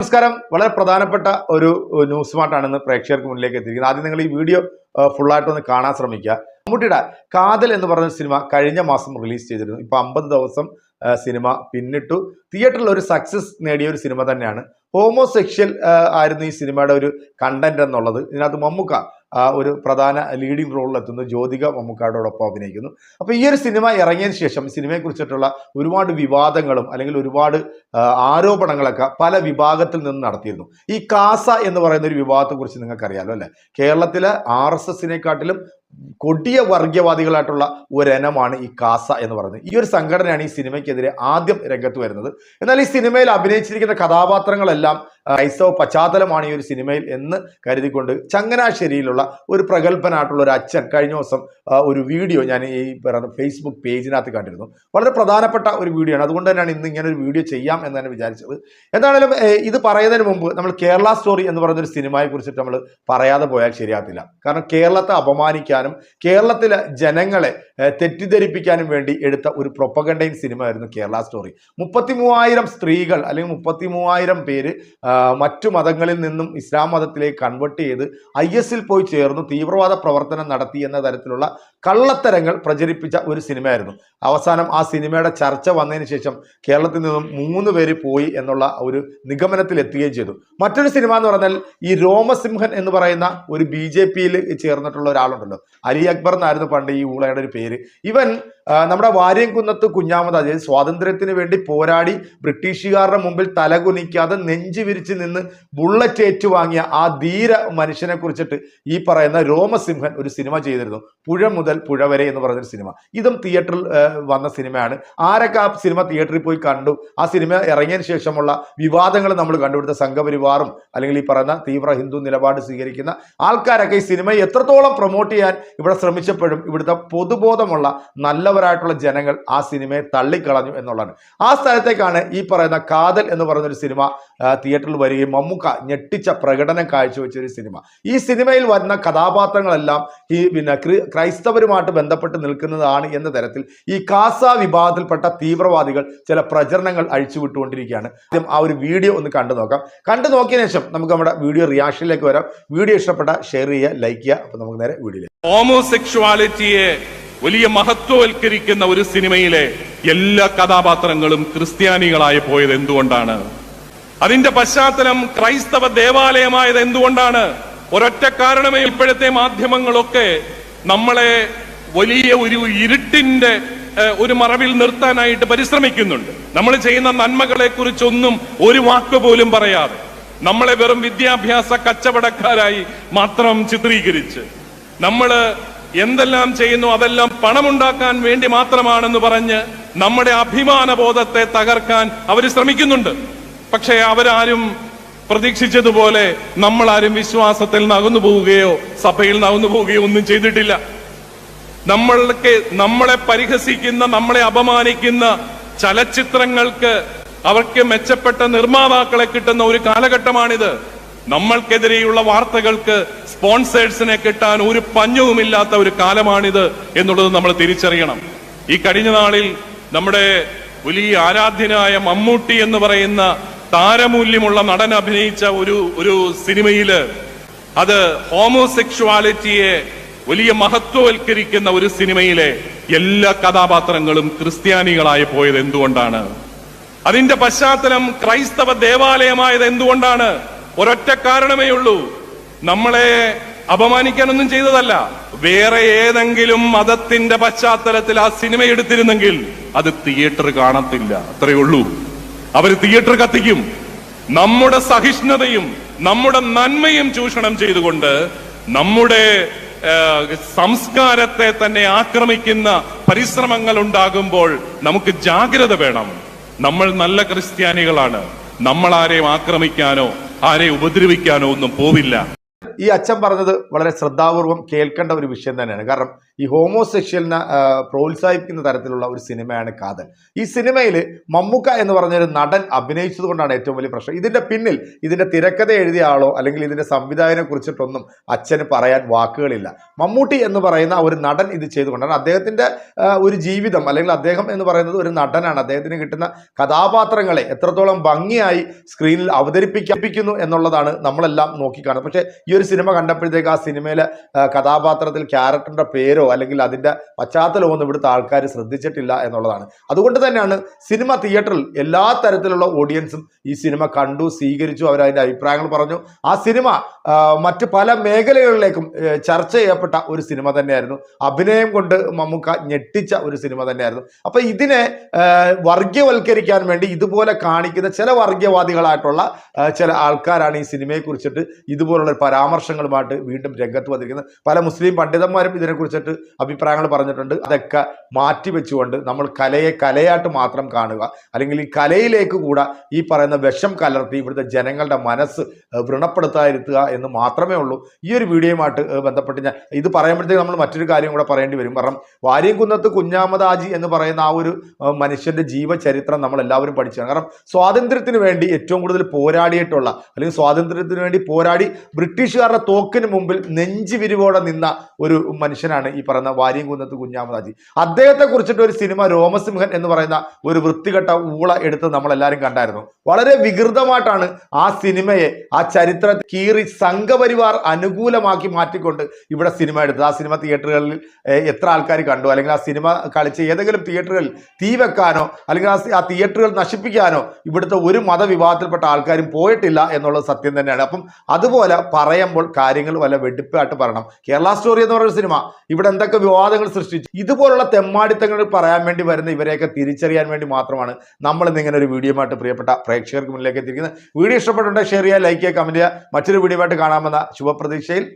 നമസ്കാരം. വളരെ പ്രധാനപ്പെട്ട ഒരു ന്യൂസുമായിട്ടാണ് ഇന്ന് പ്രേക്ഷകർക്ക് മുന്നിലേക്ക് എത്തിയിരിക്കുന്നത്. ആദ്യം നിങ്ങൾ ഈ വീഡിയോ ഫുള്ളായിട്ടൊന്ന് കാണാൻ ശ്രമിക്കുക. മമ്മൂട്ടിയുടെ കാതൽ എന്ന് പറഞ്ഞ സിനിമ കഴിഞ്ഞ മാസം റിലീസ് ചെയ്തിരുന്നു. ഇപ്പൊ അമ്പത് ദിവസം സിനിമ പിന്നിട്ടു. തിയേറ്ററിൽ ഒരു സക്സസ് നേടിയ ഒരു സിനിമ തന്നെയാണ്. ഹോമോസെക്ഷൽ ആയിരുന്നു ഈ സിനിമയുടെ ഒരു കണ്ടന്റ് എന്നുള്ളത്. ഇതിനകത്ത് മമ്മൂക്ക ഒരു പ്രധാന ലീഡിംഗ് റോളിൽ എത്തുന്ന ജ്യോതിക മമ്മൂക്കാടോടൊപ്പം അഭിനയിക്കുന്നു. അപ്പോൾ ഈ ഒരു സിനിമ ഇറങ്ങിയതിന് ശേഷം സിനിമയെ കുറിച്ചിട്ടുള്ള ഒരുപാട് വിവാദങ്ങളും അല്ലെങ്കിൽ ഒരുപാട് ആരോപണങ്ങളൊക്കെ പല വിഭാഗത്തിൽ നിന്ന് നടത്തിയിരുന്നു. ഈ കാസ എന്ന് പറയുന്ന ഒരു വിഭാഗത്തെ കുറിച്ച് നിങ്ങൾക്കറിയാലോ അല്ലെ? കേരളത്തിലെ ആർ എസ് എസിനെക്കാട്ടിലും കൊടിയ വർഗീയവാദികളായിട്ടുള്ള ഒരെനമാണ് ഈ കാസ എന്ന് പറയുന്നത്. ഈ ഒരു സംഘടനയാണ് ഈ സിനിമയ്ക്കെതിരെ ആദ്യം രംഗത്ത് വരുന്നത്. എന്നാൽ ഈ സിനിമയിൽ അഭിനയിച്ചിരിക്കുന്ന കഥാപാത്രങ്ങളെല്ലാം ക്രൈസ്തവ പശ്ചാത്തലമാണ് ഈ ഒരു സിനിമയിൽ എന്ന് കരുതിക്കൊണ്ട് ചങ്ങനാശ്ശേരിയിലുള്ള ഒരു പ്രഗത്ഭനായിട്ടുള്ള ഒരു അച്ഛൻ കഴിഞ്ഞ ദിവസം ഒരു വീഡിയോ ഞാൻ ഈ പറയുന്ന ഫേസ്ബുക്ക് പേജിനകത്ത് കണ്ടിരുന്നു. വളരെ പ്രധാനപ്പെട്ട ഒരു വീഡിയോ ആണ് അതുകൊണ്ട് തന്നെയാണ് ഇന്ന് ഇങ്ങനെ ഒരു വീഡിയോ ചെയ്യാം എന്ന് തന്നെ വിചാരിച്ചത്. എന്താണെങ്കിലും ഇത് പറയുന്നതിന് മുമ്പ് നമ്മൾ കേരള സ്റ്റോറി എന്ന് പറയുന്ന ഒരു സിനിമയെ കുറിച്ചിട്ട് നമ്മൾ പറയാതെ പോയാൽ ശരിയാകത്തില്ല. കാരണം കേരളത്തെ അപമാനിക്കാനും കേരളത്തിലെ ജനങ്ങളെ തെറ്റിദ്ധരിപ്പിക്കാനും വേണ്ടി എടുത്ത ഒരു പ്രൊപ്പഗണ്ടൈൻ സിനിമയായിരുന്നു കേരള സ്റ്റോറി. മുപ്പത്തി മൂവായിരം സ്ത്രീകൾ അല്ലെങ്കിൽ മുപ്പത്തി മൂവായിരം പേര് മറ്റു മതങ്ങളിൽ നിന്നും ഇസ്ലാം മതത്തിലേക്ക് കൺവേർട്ട് ചെയ്ത് ഐ എസിൽ പോയി ചേർന്നു തീവ്രവാദ പ്രവർത്തനം നടത്തി എന്ന തരത്തിലുള്ള കള്ളത്തരങ്ങൾ പ്രചരിപ്പിച്ച ഒരു സിനിമയായിരുന്നു. അവസാനം ആ സിനിമയുടെ ചർച്ച വന്നതിന് ശേഷം കേരളത്തിൽ നിന്നും മൂന്ന് പേര് പോയി എന്നുള്ള ഒരു നിഗമനത്തിൽ എത്തുകയും ചെയ്തു. മറ്റൊരു സിനിമ എന്ന് പറഞ്ഞാൽ ഈ രോമസിംഹൻ എന്ന് പറയുന്ന ഒരു ബി ജെ പിയിൽ ചേർന്നിട്ടുള്ള ഒരാളുണ്ടല്ലോ. അലി അക്ബർ എന്നായിരുന്നു പണ്ട് ഈ ഊളയുടെ ഒരു പേര്. ഇവൻ നമ്മുടെ വാര്യംകുന്നത്ത് കുഞ്ഞാമത് അതായത് സ്വാതന്ത്ര്യത്തിന് വേണ്ടി പോരാടി ബ്രിട്ടീഷുകാരുടെ മുമ്പിൽ തലകുനിക്കാതെ നെഞ്ചു വിരിച്ച് നിന്ന് ബുള്ളറ്റ് ഏറ്റുവാങ്ങിയ ആ ധീര മനുഷ്യനെ കുറിച്ചിട്ട് ഈ പറയുന്ന രോമസിംഹൻ ഒരു സിനിമ ചെയ്തിരുന്നു. പുഴ മുതൽ പുഴ വരെ എന്ന് പറയുന്നൊരു സിനിമ. ഇതും തിയേറ്ററിൽ വന്ന സിനിമയാണ്. ആരൊക്കെ ആ സിനിമ തിയേറ്ററിൽ പോയി കണ്ടു? ആ സിനിമ ഇറങ്ങിയതിന് ശേഷമുള്ള വിവാദങ്ങൾ നമ്മൾ കണ്ടുപിടുത്ത സംഘപരിവാറും അല്ലെങ്കിൽ ഈ പറയുന്ന തീവ്ര ഹിന്ദു നിലപാട് സ്വീകരിക്കുന്ന ആൾക്കാരൊക്കെ ഈ സിനിമയെ എത്രത്തോളം പ്രൊമോട്ട് ചെയ്യാൻ ഇവിടെ ശ്രമിച്ചപ്പോഴും ഇവിടുത്തെ പൊതുബോധമുള്ള നല്ലവരായിട്ടുള്ള ജനങ്ങൾ ആ സിനിമയെ തള്ളിക്കളഞ്ഞു എന്നുള്ളതാണ്. ആ സ്ഥലത്തേക്കാണ് ഈ പറയുന്ന കാതൽ എന്ന് പറയുന്ന ഒരു സിനിമ തിയേറ്ററിൽ വരികയും മമ്മൂക്ക ഞെട്ടിച്ച പ്രകടനം കാഴ്ചവെച്ച ഒരു സിനിമ. ഈ സിനിമയിൽ വരുന്ന കഥാപാത്രങ്ങളെല്ലാം ഈ പിന്നെ ക്രി- ക്രൈസ്തവരുമായിട്ട് ബന്ധപ്പെട്ട് നിൽക്കുന്നതാണ് എന്ന തരത്തിൽ ഈ കാസ വിഭാഗത്തിൽപ്പെട്ട തീവ്രവാദികൾ ചില പ്രചരണങ്ങൾ അഴിച്ചുവിട്ടുകൊണ്ടിരിക്കുകയാണ്. ആദ്യം ആ ഒരു വീഡിയോ ഒന്ന് കണ്ടു നോക്കാം. കണ്ടു നോക്കിയതിനു ശേഷം നമുക്ക് നമ്മുടെ വീഡിയോ റിയാക്ഷനിലേക്ക് വരാം. വീഡിയോ ഇഷ്ടപ്പെട്ട ഷെയർ ചെയ്യുക ലൈക്ക് ചെയ്യുക. അപ്പോൾ നമുക്ക് നേരെ വീഡിയോയിലേക്ക് ഹോമോസെക്ഷുവാലിറ്റിയെ വലിയ മഹത്വവൽക്കരിക്കുന്ന ഒരു സിനിമയിലെ എല്ലാ കഥാപാത്രങ്ങളും ക്രിസ്ത്യാനികളായി പോയത് എന്തുകൊണ്ടാണ്? അതിന്റെ പശ്ചാത്തലം ക്രൈസ്തവ ദേവാലയമായത് എന്തുകൊണ്ടാണ്? ഒരൊറ്റ കാരണമേ ഇപ്പോഴത്തെ മാധ്യമങ്ങളൊക്കെ നമ്മളെ വലിയ ഒരു ഇരുട്ടിന്റെ ഒരു മറവിൽ നിർത്താനായിട്ട് പരിശ്രമിക്കുന്നുണ്ട്. നമ്മൾ ചെയ്യുന്ന നന്മകളെ കുറിച്ചൊന്നും ഒരു വാക്ക് പോലും പറയാതെ നമ്മളെ വെറും വിദ്യാഭ്യാസ കച്ചവടക്കാരായി മാത്രം ചിത്രീകരിച്ച് നമ്മൾ എന്തെല്ലാം ചെയ്യുന്നു അതെല്ലാം പണമുണ്ടാക്കാൻ വേണ്ടി മാത്രമാണെന്ന് പറഞ്ഞ് നമ്മുടെ അഭിമാനബോധത്തെ തകർക്കാൻ അവർ ശ്രമിക്കുന്നുണ്ട്. പക്ഷേ അവരാരും പ്രതീക്ഷിച്ചതുപോലെ നമ്മളാരും വിശ്വാസത്തിൽ നകന്നു പോവുകയോ സഭയിൽ നകന്നു പോവുകയോ ഒന്നും ചെയ്തിട്ടില്ല. നമ്മൾക്ക് നമ്മളെ പരിഹസിക്കുന്ന നമ്മളെ അപമാനിക്കുന്ന ചലച്ചിത്രങ്ങൾക്ക് അവർക്ക് മെച്ചപ്പെട്ട നിർമ്മാതാക്കളെ കിട്ടുന്ന ഒരു കാലഘട്ടമാണിത്. നമ്മൾക്കെതിരെയുള്ള വാർത്തകൾക്ക് സ്പോൺസേഴ്സിനെ കിട്ടാൻ ഒരു പഞ്ഞവുമില്ലാത്ത ഒരു കാലമാണിത് എന്നുള്ളത് നമ്മൾ തിരിച്ചറിയണം. ഈ കഴിഞ്ഞ നാളിൽ നമ്മുടെ വലിയ ആരാധ്യനായ മമ്മൂട്ടി എന്ന് പറയുന്ന താരമൂല്യമുള്ള നടൻ അഭിനയിച്ച ഒരു ഒരു സിനിമയിൽ അത് ഹോമോസെക്ഷുവാലിറ്റിയെ വലിയ മഹത്വവൽക്കരിക്കുന്ന ഒരു സിനിമയിലെ എല്ലാ കഥാപാത്രങ്ങളും ക്രിസ്ത്യാനികളായി പോയത് എന്തുകൊണ്ടാണ് അതിന്റെ പശ്ചാത്തലം ക്രൈസ്തവ ദേവാലയമായത് എന്തുകൊണ്ടാണ് ഒരൊറ്റ കാരണമേ ഉള്ളൂ. നമ്മളെ അപമാനിക്കാനൊന്നും ചെയ്തതല്ല. വേറെ ഏതെങ്കിലും മതത്തിന്റെ പശ്ചാത്തലത്തിൽ ആ സിനിമ എടുത്തിരുന്നെങ്കിൽ അത് തിയേറ്റർ കാണത്തില്ല. അത്രയേ ഉള്ളൂ. അവർ തിയേറ്റർ കത്തിക്കും. നമ്മുടെ സഹിഷ്ണുതയും നമ്മുടെ നന്മയും ചൂഷണം ചെയ്തുകൊണ്ട് നമ്മുടെ സംസ്കാരത്തെ തന്നെ ആക്രമിക്കുന്ന പരിശ്രമങ്ങൾ ഉണ്ടാകുമ്പോൾ നമുക്ക് ജാഗ്രത വേണം. നമ്മൾ നല്ല ക്രിസ്ത്യാനികളാണ്. നമ്മൾ ആരെയും ആക്രമിക്കാനോ ആരെയും ഉപദ്രവിക്കാനോ ഒന്നും പോവില്ല. ഈ അച്ഛൻ പറഞ്ഞത് വളരെ ശ്രദ്ധാപൂർവം കേൾക്കേണ്ട ഒരു വിഷയം തന്നെയാണ്. കാരണം ഈ ഹോമോസെക്ഷലിനെ പ്രോത്സാഹിപ്പിക്കുന്ന തരത്തിലുള്ള ഒരു സിനിമയാണ് കാതൽ. ഈ സിനിമയിൽ മമ്മൂക്ക എന്ന് പറഞ്ഞൊരു നടൻ അഭിനയിച്ചത് കൊണ്ടാണ് ഏറ്റവും വലിയ പ്രശ്നം. ഇതിന്റെ പിന്നിൽ ഇതിന്റെ തിരക്കഥ എഴുതിയ ആളോ അല്ലെങ്കിൽ ഇതിന്റെ സംവിധായകനെ കുറിച്ചിട്ടൊന്നും അച്ഛന് പറയാൻ വാക്കുകളില്ല. മമ്മൂട്ടി എന്ന് പറയുന്ന ഒരു നടൻ ഇത് ചെയ്തുകൊണ്ടാണ്. അദ്ദേഹത്തിന്റെ ഒരു ജീവിതം അല്ലെങ്കിൽ അദ്ദേഹം എന്ന് പറയുന്നത് ഒരു നടനാണ്. അദ്ദേഹത്തിന് കിട്ടുന്ന കഥാപാത്രങ്ങളെ എത്രത്തോളം ഭംഗിയായി സ്ക്രീനിൽ അവതരിപ്പിക്കുന്നു എന്നുള്ളതാണ് നമ്മളെല്ലാം നോക്കിക്കാണുന്നത്. പക്ഷേ ഈ ഒരു സിനിമ കണ്ടപ്പോഴത്തേക്ക് ആ സിനിമയിലെ കഥാപാത്രത്തിൽ ക്യാരക്ടറിന്റെ പേരോ അല്ലെങ്കിൽ അതിന്റെ പശ്ചാത്തലമോ ഒന്നും ഇവിടുത്തെ ആൾക്കാർ ശ്രദ്ധിച്ചിട്ടില്ല എന്നുള്ളതാണ്. അതുകൊണ്ട് തന്നെയാണ് സിനിമ തിയേറ്ററിൽ എല്ലാ തരത്തിലുള്ള ഓഡിയൻസും ഈ സിനിമ കണ്ടു സ്വീകരിച്ചു അവരതിന്റെ അഭിപ്രായങ്ങൾ പറഞ്ഞു. ആ സിനിമ മറ്റ് പല മേഖലകളിലേക്കും ചർച്ച ചെയ്യപ്പെട്ട ഒരു സിനിമ തന്നെയായിരുന്നു. അഭിനയം കൊണ്ട് മമ്മൂക്ക ഞെട്ടിച്ച ഒരു സിനിമ തന്നെയായിരുന്നു. അപ്പോൾ ഇതിനെ വർഗീയവൽക്കരിക്കാൻ വേണ്ടി ഇതുപോലെ കാണിക്കുന്ന ചില വർഗീയവാദികളായിട്ടുള്ള ചില ആൾക്കാരാണ് ഈ സിനിമയെ കുറിച്ചിട്ട് ഇതുപോലുള്ള പരാമർശങ്ങളുമായിട്ട് വീണ്ടും രംഗത്ത് വന്നിരിക്കുന്നത് പല മുസ്ലിം പണ്ഡിതന്മാരും ഇതിനെക്കുറിച്ചിട്ട് അഭിപ്രായങ്ങൾ പറഞ്ഞിട്ടുണ്ട്. അതൊക്കെ മാറ്റിവെച്ചുകൊണ്ട് നമ്മൾ കലയെ കലയായിട്ട് മാത്രം കാണുക. അല്ലെങ്കിൽ ഈ കലയിലേക്ക് കൂടെ ഈ പറയുന്ന വിഷം കലർത്തി ഇവിടുത്തെ ജനങ്ങളുടെ മനസ്സ് വ്രണപ്പെടുത്താതിരുത്തുക എന്ന് മാത്രമേ ഉള്ളൂ. ഈ ഒരു വീഡിയോയുമായിട്ട് ബന്ധപ്പെട്ട് ഞാൻ ഇത് പറയുമ്പോഴത്തേക്ക് നമ്മൾ മറ്റൊരു കാര്യം കൂടെ പറയേണ്ടി വരും. കാരണം വാര്യംകുന്നത്ത് കുഞ്ഞാമദാജി എന്ന് പറയുന്ന ആ ഒരു മനുഷ്യന്റെ ജീവചരിത്രം നമ്മൾ എല്ലാവരും പഠിച്ചതാണ് കാരണം സ്വാതന്ത്ര്യത്തിന് വേണ്ടി ഏറ്റവും കൂടുതൽ പോരാടിയിട്ടുള്ള അല്ലെങ്കിൽ സ്വാതന്ത്ര്യത്തിന് വേണ്ടി പോരാടി ബ്രിട്ടീഷുകാരുടെ തോക്കിന് മുമ്പിൽ നെഞ്ചു വിരിവോടെ നിന്ന ഒരു മനുഷ്യനാണ് ഈ പറയുന്ന വാര്യംകുന്നത്ത് കുഞ്ഞാമദാജി അദ്ദേഹത്തെ കുറിച്ചിട്ട് ഒരു സിനിമ രോമസിംഹൻ എന്ന് പറയുന്ന ഒരു വൃത്തികെട്ട ഊള എടുത്ത് നമ്മൾ എല്ലാവരും കണ്ടായിരുന്നു. വളരെ വികൃതമായിട്ടാണ് ആ സിനിമയെ ആ ചരിത്ര കീറി സംഘപരിവാർ അനുകൂലമാക്കി മാറ്റിക്കൊണ്ട് ഇവിടെ സിനിമ എടുത്തത്. ആ സിനിമ തിയേറ്ററുകളിൽ എത്ര ആൾക്കാർ കണ്ടു? അല്ലെങ്കിൽ ആ സിനിമ കളിച്ച് ഏതെങ്കിലും തിയേറ്ററുകളിൽ തീ വെക്കാനോ അല്ലെങ്കിൽ ആ തിയേറ്ററുകൾ നശിപ്പിക്കാനോ ഇവിടുത്തെ ഒരു മതവിഭാഗത്തിൽപ്പെട്ട ആൾക്കാരും പോയിട്ടില്ല എന്നുള്ളത് സത്യം തന്നെയാണ്. അപ്പം അതുപോലെ പറയുമ്പോൾ കാര്യങ്ങൾ വല്ല വെടിപ്പായിട്ട് പറയണം. കേരള സ്റ്റോറി എന്ന് പറയുന്ന സിനിമ ഇവിടെ എന്തൊക്കെ വിവാദങ്ങൾ സൃഷ്ടിച്ചു? ഇതുപോലുള്ള തെമ്മാടിത്തങ്ങൾ പറയാൻ വേണ്ടി വരുന്ന ഇവരെയൊക്കെ തിരിച്ചറിയാൻ വേണ്ടി മാത്രമാണ് നമ്മൾ ഇന്നിങ്ങനെ ഒരു വീഡിയോ ആയിട്ട് പ്രിയപ്പെട്ട പ്രേക്ഷകർക്ക് മുന്നിലേക്ക് എത്തിയിരിക്കുന്നത്. വീഡിയോ ഇഷ്ടപ്പെട്ടുണ്ടെങ്കിൽ ഷെയർ ചെയ്യുക ലൈക്ക് ചെയ്യുക കമന്റ് ചെയ്യുക. മറ്റൊരു വീഡിയോ ആയിട്ട് കാണാമെന്ന ശുഭപ്രതീക്ഷയിൽ.